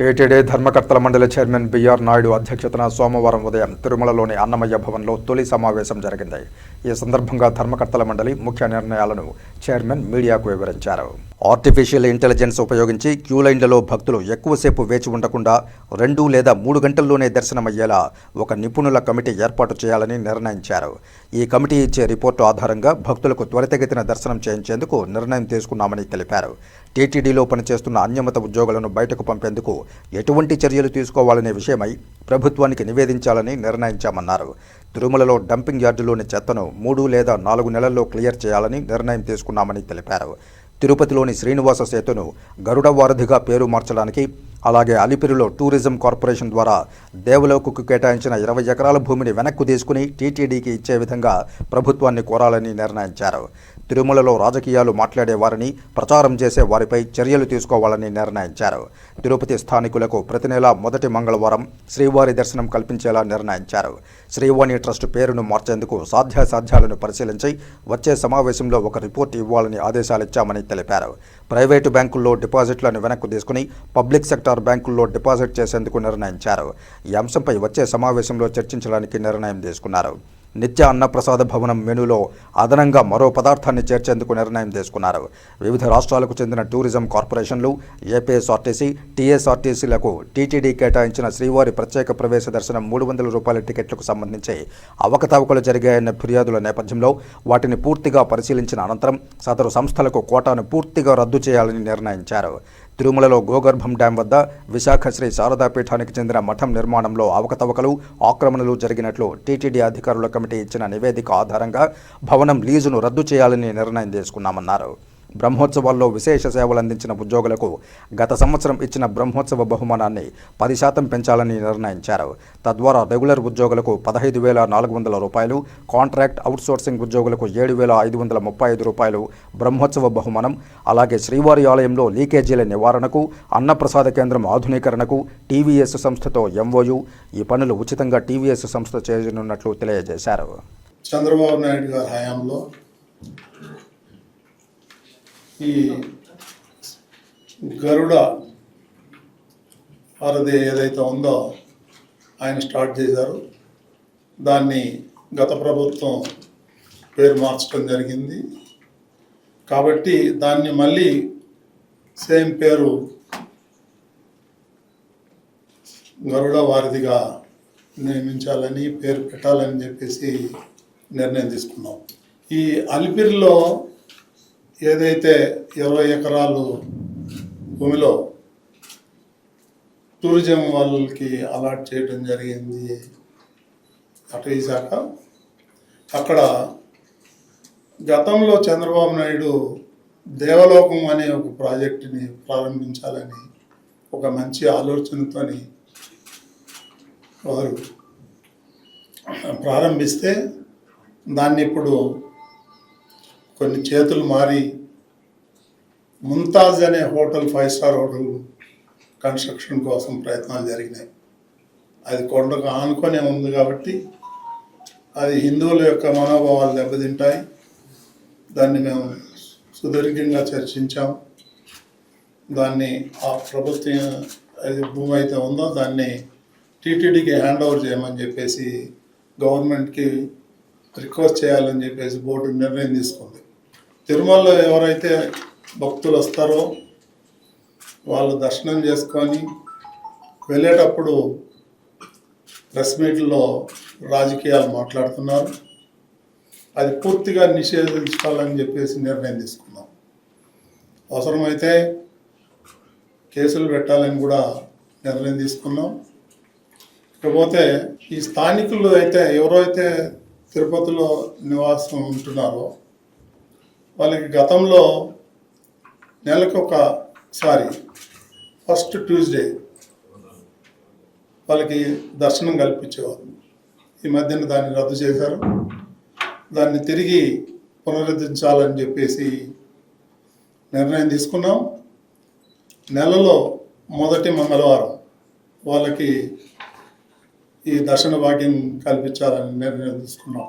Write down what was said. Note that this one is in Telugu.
టీటీడీ ధర్మకర్తల మండలి చైర్మన్ బిఆర్ నాయుడు అధ్యక్షతన సోమవారం ఉదయం తిరుమలలోని అన్నమయ్య భవన్లో తొలి సమావేశం జరిగింది. ఈ సందర్భంగా ధర్మకర్తల మండలి ముఖ్య నిర్ణయాలను చైర్మన్ మీడియాకు వివరించారు. ఆర్టిఫిషియల్ ఇంటెలిజెన్స్ ఉపయోగించి క్యూ లైన్లలో భక్తులు ఎక్కువసేపు వేచి ఉండకుండా రెండు లేదా మూడు గంటల్లోనే దర్శనమయ్యేలా ఒక నిపుణుల కమిటీ ఏర్పాటు చేయాలని నిర్ణయించారు. ఈ కమిటీ ఇచ్చే రిపోర్టు ఆధారంగా భక్తులకు త్వరితగతిన దర్శనం చేయించేందుకు నిర్ణయం తీసుకున్నామని తెలిపారు. టీటీడీలో పనిచేస్తున్న అన్యమత ఉద్యోగులను బయటకు పంపేందుకు ఎటువంటి చర్యలు తీసుకోవాలనే విషయమై ప్రభుత్వానికి నివేదించాలని నిర్ణయించామన్నారు. తిరుమలలో డంపింగ్ యార్డులోని చెత్తను మూడు లేదా నాలుగు నెలల్లో క్లియర్ చేయాలని నిర్ణయం తీసుకున్నామని తెలిపారు. తిరుపతిలోని శ్రీనివాస సేతును గరుడ వారధిగా పేరు మార్చడానికి అలాగే అలిపిరిలో టూరిజం కార్పొరేషన్ ద్వారా దేవలోకుకు కేటాయించిన ఇరవై ఎకరాల భూమిని వెనక్కు తీసుకుని టీటీడీకి ఇచ్చే విధంగా ప్రభుత్వాన్ని కోరాలని నిర్ణయించారు. తిరుమలలో రాజకీయాలు మాట్లాడే వారిని ప్రచారం చేసే వారిపై చర్యలు తీసుకోవాలని నిర్ణయించారు. తిరుపతి స్థానికులకు ప్రతి నెల మొదటి మంగళవారం శ్రీవారి దర్శనం కల్పించేలా నిర్ణయించారు. శ్రీవాణి ట్రస్ట్ పేరును మార్చేందుకు సాధ్యాసాధ్యాలను పరిశీలించి వచ్చే సమావేశంలో ఒక రిపోర్ట్ ఇవ్వాలని ఆదేశాలిచ్చామని తెలిపారు. ప్రైవేటు బ్యాంకుల్లో డిపాజిట్లను వెనక్కు తీసుకుని పబ్లిక్ సెక్టర్ బ్యాంకుల్లో డిపాజిట్ చేసేందుకు నిర్ణయించారు. ఈ అంశంపై వచ్చే సమావేశంలో చర్చించడానికి నిర్ణయం తీసుకున్నారు. నిత్య అన్నప్రసాద భవనం మెనూలో అదనంగా మరో పదార్థాన్ని చేర్చేందుకు నిర్ణయం తీసుకున్నారు. వివిధ రాష్ట్రాలకు చెందిన టూరిజం కార్పొరేషన్లు ఏపీఎస్ఆర్టీసీ టీఎస్ఆర్టీసీలకు టీటీడీ కేటాయించిన శ్రీవారి ప్రత్యేక ప్రవేశ దర్శనం మూడు వందల రూపాయల టికెట్లకు సంబంధించి అవకతవకలు జరిగాయన్న ఫిర్యాదుల నేపథ్యంలో వాటిని పూర్తిగా పరిశీలించిన అనంతరం సదరు సంస్థలకు కోటాను పూర్తిగా రద్దు చేయాలని నిర్ణయించారు. తిరుమలలో గోగర్భం డ్యాం వద్ద విశాఖ శ్రీ శారదా పీఠానికి చెందిన మఠం నిర్మాణంలో అవకతవకలు ఆక్రమణలు జరిగినట్లు టీటీడీ అధికారుల కమిటీ ఇచ్చిన నివేదిక ఆధారంగా భవనం లీజును రద్దు చేయాలని నిర్ణయం తీసుకున్నామన్నారు. బ్రహ్మోత్సవాల్లో విశేష సేవలు అందించిన ఉద్యోగులకు గత సంవత్సరం ఇచ్చిన బ్రహ్మోత్సవ బహుమానాన్ని పది శాతం పెంచాలని నిర్ణయించారు. తద్వారా రెగ్యులర్ ఉద్యోగులకు పదహైదు వేల నాలుగు వందల రూపాయలు కాంట్రాక్ట్ అవుట్సోర్సింగ్ ఉద్యోగులకు ఏడు వేల ఐదు వందల ముప్పై ఐదు రూపాయలు బ్రహ్మోత్సవ బహుమానం అలాగే శ్రీవారి ఆలయంలో లీకేజీల నివారణకు అన్నప్రసాద కేంద్రం ఆధునీకరణకు టీవీఎస్ సంస్థతో ఎంఓయు ఈ పనులు ఉచితంగా టీవీఎస్ సంస్థ చేయనున్నట్లు తెలియజేశారు. చంద్రబాబు నాయుడు గారి హయాంలో ఈ గరుడ వారధి ఏదైతే ఉందో ఆయన స్టార్ట్ చేశారు. దాన్ని గత ప్రభుత్వం పేరు మార్చడం జరిగింది. కాబట్టి దాన్ని మళ్ళీ సేమ్ పేరు గరుడ వారధిగా నియమించాలని పేరు పెట్టాలని చెప్పేసి నిర్ణయం తీసుకున్నాం. ఈ అలిపిరిలో ఏదైతే ఇరవై ఎకరాలు భూమిలో టూరిజం వాళ్ళకి అలాట్ చేయడం జరిగింది అటవీ శాఖ అక్కడ గతంలో చంద్రబాబు నాయుడు దేవలోకం అనే ఒక ప్రాజెక్టుని ప్రారంభించాలని ఒక మంచి ఆలోచనతోని వారు ప్రారంభిస్తే దాన్ని ఇప్పుడు కొన్ని చేతులు మారి ముంతాజ్ అనే hotel five star hotel construction కోసం ప్రయత్నాలు జరిగినాయి. అది కొండకు ఆనుకొనే ఉంది కాబట్టి అది హిందువుల యొక్క మనోభావాలు దెబ్బతింటాయి. దాన్ని మేము సుదీర్ఘంగా చర్చించాం. దాన్ని ఆ ప్రభుత్వం అది భూమి అయితే ఉందో దాన్ని టీటీడీకి హ్యాండ్ ఓవర్ చేయమని చెప్పేసి గవర్నమెంట్కి రిక్వెస్ట్ చేయాలని చెప్పేసి బోర్డు నిర్ణయం తీసుకుంది. తిరుమలలో ఎవరైతే భక్తులు వస్తారో వాళ్ళు దర్శనం చేసుకొని వెళ్ళేటప్పుడు ప్రెస్ మీట్లో రాజకీయాలు మాట్లాడుతున్నారు. అది పూర్తిగా నిషేధించాలని చెప్పేసి నిర్ణయం తీసుకున్నాం. అవసరమైతే కేసులు పెట్టాలని కూడా నిర్ణయం తీసుకున్నాం. ఇకపోతే ఈ స్థానికులు అయితే ఎవరైతే తిరుపతిలో నివాసం ఉంటున్నారో వాళ్ళకి గతంలో నెలకు ఒకసారి ఫస్ట్ ట్యూస్డే వాళ్ళకి దర్శనం కల్పించేవారు. ఈ మధ్యన దాన్ని రద్దు చేశారు. దాన్ని తిరిగి పునరుద్ధరించాలని చెప్పేసి నిర్ణయం తీసుకున్నాం. నెలలో మొదటి మంగళవారం వాళ్ళకి ఈ దర్శన భాగ్యం కల్పించాలని నిర్ణయం తీసుకున్నాం.